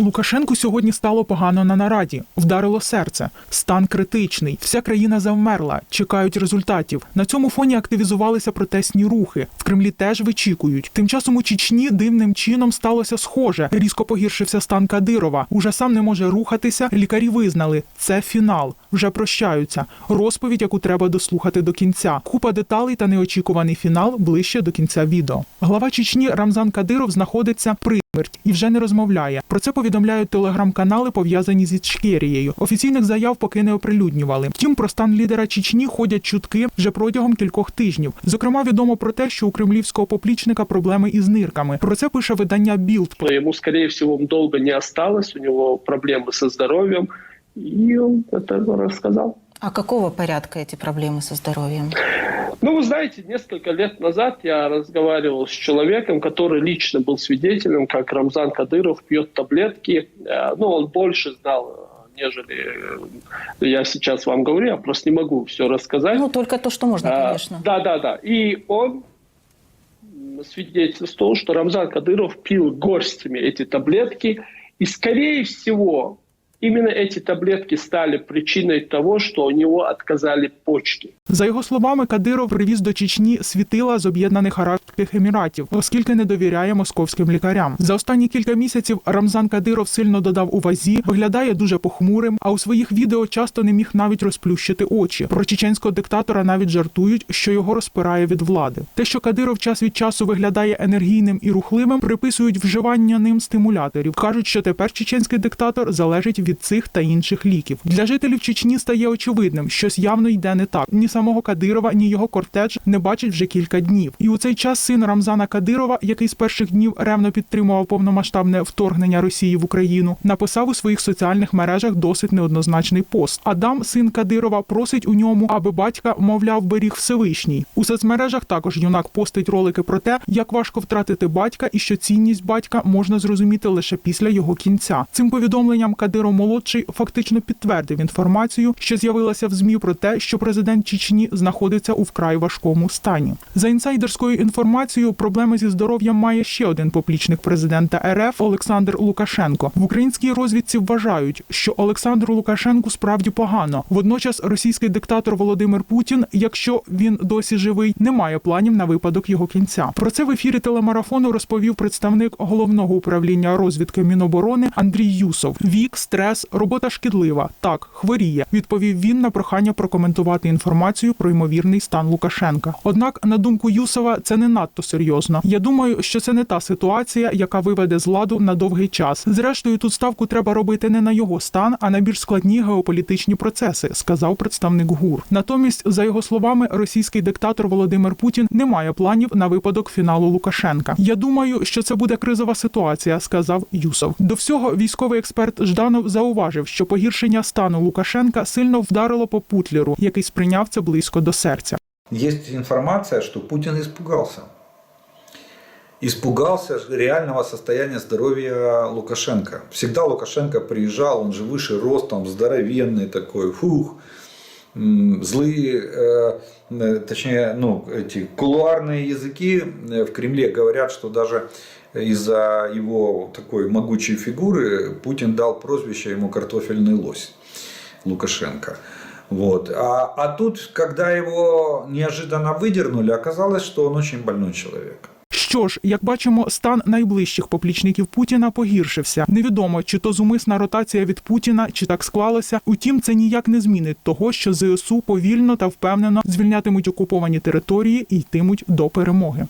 Лукашенку сьогодні стало погано на нараді. Вдарило серце. Стан критичний. Вся країна завмерла. Чекають результатів. На цьому фоні активізувалися протестні рухи. В Кремлі теж вичікують. Тим часом у Чечні дивним чином сталося схоже. Різко погіршився стан Кадирова. Уже сам не може рухатися. Лікарі визнали, це фінал. Вже прощаються. Розповідь, яку треба дослухати до кінця. Купа деталей та неочікуваний фінал ближче до кінця відео. Глава Чечні Рамзан Кадиров знаходиться при смерть і вже не розмовляє. Про це повідомляють телеграм-канали, пов'язані з Ічкерією. Офіційних заяв поки не оприлюднювали. Втім, про стан лідера Чечні ходять чутки вже протягом кількох тижнів. Зокрема, відомо про те, що у кремлівського поплічника проблеми із нирками. Про це пише видання Білд. Но ему, скорее всего, долго не осталось, у него проблемы со здоровьем, и он это рассказал. А какого порядка эти проблемы со здоровьем? Ну, вы знаете, несколько лет назад я разговаривал с человеком, который лично был свидетелем, как Рамзан Кадыров пьет таблетки. Э, Ну, он больше знал, э, нежели э, я сейчас вам говорю, я просто не могу все рассказать. Ну, только то, что можно, А, конечно. Да, да, да. И он свидетельствовал, что Рамзан Кадыров пил горстями эти таблетки. И, скорее всего, именно эти таблетки стали причиной того, что у него отказали почки. За його словами, Кадиров привіз до Чечні світила з Об'єднаних Арабських Еміратів, оскільки не довіряє московським лікарям. За останні кілька місяців Рамзан Кадиров сильно додав у вазі, виглядає дуже похмурим, а у своїх відео часто не міг навіть розплющити очі. Про чеченського диктатора навіть жартують, що його розпирає від влади. Те, що Кадиров час від часу виглядає енергійним і рухливим, приписують вживання ним стимуляторів. кажуть, що тепер чеченський диктатор залежить від цих та інших ліків. Для жителів Чечні стає очевидним, щось явно йде не так. Ні самого Кадирова, ні його кортеж не бачать вже кілька днів. І у цей час син Рамзана Кадирова, який з перших днів ревно підтримував повномасштабне вторгнення Росії в Україну, написав у своїх соціальних мережах досить неоднозначний пост. Адам, син Кадирова, просить у ньому, аби батька, мовляв, беріг Всевишній. У соцмережах також юнак постить ролики про те, як важко втратити батька і що цінність батька можна зрозуміти лише після його кінця. Цим повідомленням Кадиров молодший фактично підтвердив інформацію, що з'явилася в змі про те, що президент Чечні знаходиться у вкрай важкому стані. За інсайдерською інформацією, проблеми зі здоров'ям має ще один поплічник президента РФ Олександр Лукашенко. В українській розвідці вважають, що Олександру Лукашенку справді погано. Водночас російський диктатор Володимир Путін, якщо він досі живий, не має планів на випадок його кінця. Про це в ефірі телемарафону розповів представник головного управління розвідки Міноборони Андрій Юсов. Вік, стрес, робота шкідлива. Так, хворіє. Відповів він на прохання прокоментувати інформацію про ймовірний стан Лукашенка. Однак, на думку Юсова, це не надто серйозно. Я думаю, що це не та ситуація, яка виведе з ладу на довгий час. Зрештою, тут ставку треба робити не на його стан, а на більш складні геополітичні процеси, сказав представник ГУР. Натомість, за його словами, російський диктатор Володимир Путін не має планів на випадок фіналу Лукашенка. Я думаю, що це буде кризова ситуація, сказав Юсов. До всього військовий експерт Жданов зауважив, що погіршення стану Лукашенка сильно вдарило по Путлеру, який сприйняв це близько до серця. Є інформація, що Путін іспугався. Испугался реального состояния здоровья Лукашенко. Всегда Лукашенко приезжал, он же выше ростом, здоровенный такой, фух, злые, э, точнее, ну, эти кулуарные языки э, в Кремле говорят, что даже из-за его такой могучей фигуры Путин дал прозвище ему картофельный лось Лукашенко. Вот. А, а тут, когда его неожиданно выдернули, оказалось, что он очень больной человек. Що ж, як бачимо, стан найближчих поплічників Путіна погіршився. Невідомо, чи то зумисна ротація від Путіна, чи так склалося. Утім, це ніяк не змінить того, що ЗСУ повільно та впевнено звільнятимуть окуповані території і йтимуть до перемоги.